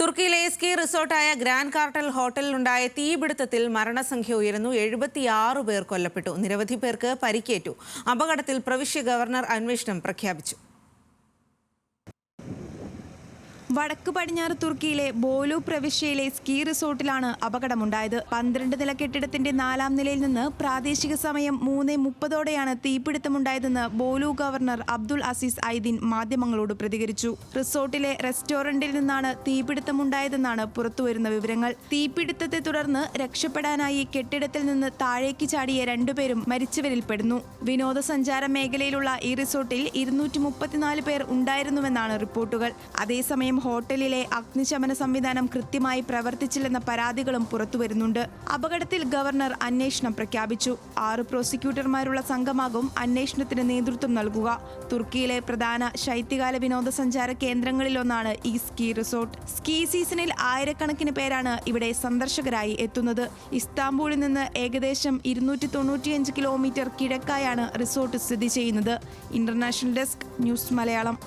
തുർക്കിയിലെ S K റിസോർട്ടായ grand Kartal ഹോട്ടലിലുണ്ടായ തീപിടുത്തത്തിൽ മരണസംഖ്യ ഉയരുന്നു. എഴുപത്തിയാറ് പേർ കൊല്ലപ്പെട്ടു. നിരവധി പേർക്ക് പരിക്കേറ്റു. അപകടത്തിൽ പ്രവിശ്യ ഗവർണർ അന്വേഷണം പ്രഖ്യാപിച്ചു. വടക്ക് പടിഞ്ഞാറ് തുർക്കിയിലെ ബോലു പ്രവിശ്യയിലെ സ്കീ റിസോർട്ടിലാണ് അപകടമുണ്ടായത്. പന്ത്രണ്ട് നില കെട്ടിടത്തിന്റെ നാലാം നിലയിൽ നിന്ന് പ്രാദേശിക സമയം മൂന്ന് മുപ്പതോടെയാണ് തീപിടുത്തമുണ്ടായതെന്ന് Bolu governor Abdul Aziz Aydin മാധ്യമങ്ങളോട് പ്രതികരിച്ചു. റിസോർട്ടിലെ റെസ്റ്റോറന്റിൽ നിന്നാണ് തീപിടുത്തമുണ്ടായതെന്നാണ് പുറത്തുവരുന്ന വിവരങ്ങൾ. തീപിടുത്തത്തെ തുടർന്ന് രക്ഷപ്പെടാനായി കെട്ടിടത്തിൽ നിന്ന് താഴേക്ക് ചാടിയ രണ്ടുപേരും മരിച്ചവരിൽ പെടുന്നു. വിനോദസഞ്ചാര മേഖലയിലുള്ള ഈ റിസോർട്ടിൽ ഇരുന്നൂറ്റി പേർ ഉണ്ടായിരുന്നുവെന്നാണ് റിപ്പോർട്ടുകൾ. അതേസമയം ഹോട്ടലിലെ അഗ്നിശമന സംവിധാനം കൃത്യമായി പ്രവർത്തിച്ചില്ലെന്ന പരാതികളും പുറത്തുവരുന്നുണ്ട് അപകടത്തിൽ ഗവർണർ അന്വേഷണം പ്രഖ്യാപിച്ചു. ആറ് പ്രോസിക്യൂട്ടർമാരുള്ള സംഘമാകും അന്വേഷണത്തിന് നേതൃത്വം നൽകുക. തുർക്കിയിലെ പ്രധാന ശൈത്യകാല വിനോദസഞ്ചാര കേന്ദ്രങ്ങളിലൊന്നാണ് ഈ സ്കീ റിസോർട്ട്. സ്കീ സീസണിൽ ആയിരക്കണക്കിന് പേരാണ് ഇവിടെ സന്ദർശകരായി എത്തുന്നത്. ഇസ്താംബൂളിൽ നിന്ന് ഏകദേശം ഇരുന്നൂറ്റി തൊണ്ണൂറ്റിയഞ്ച് കിലോമീറ്റർ കിഴക്കായാണ് റിസോർട്ട് സ്ഥിതി ചെയ്യുന്നത്. International desk news Malayalam.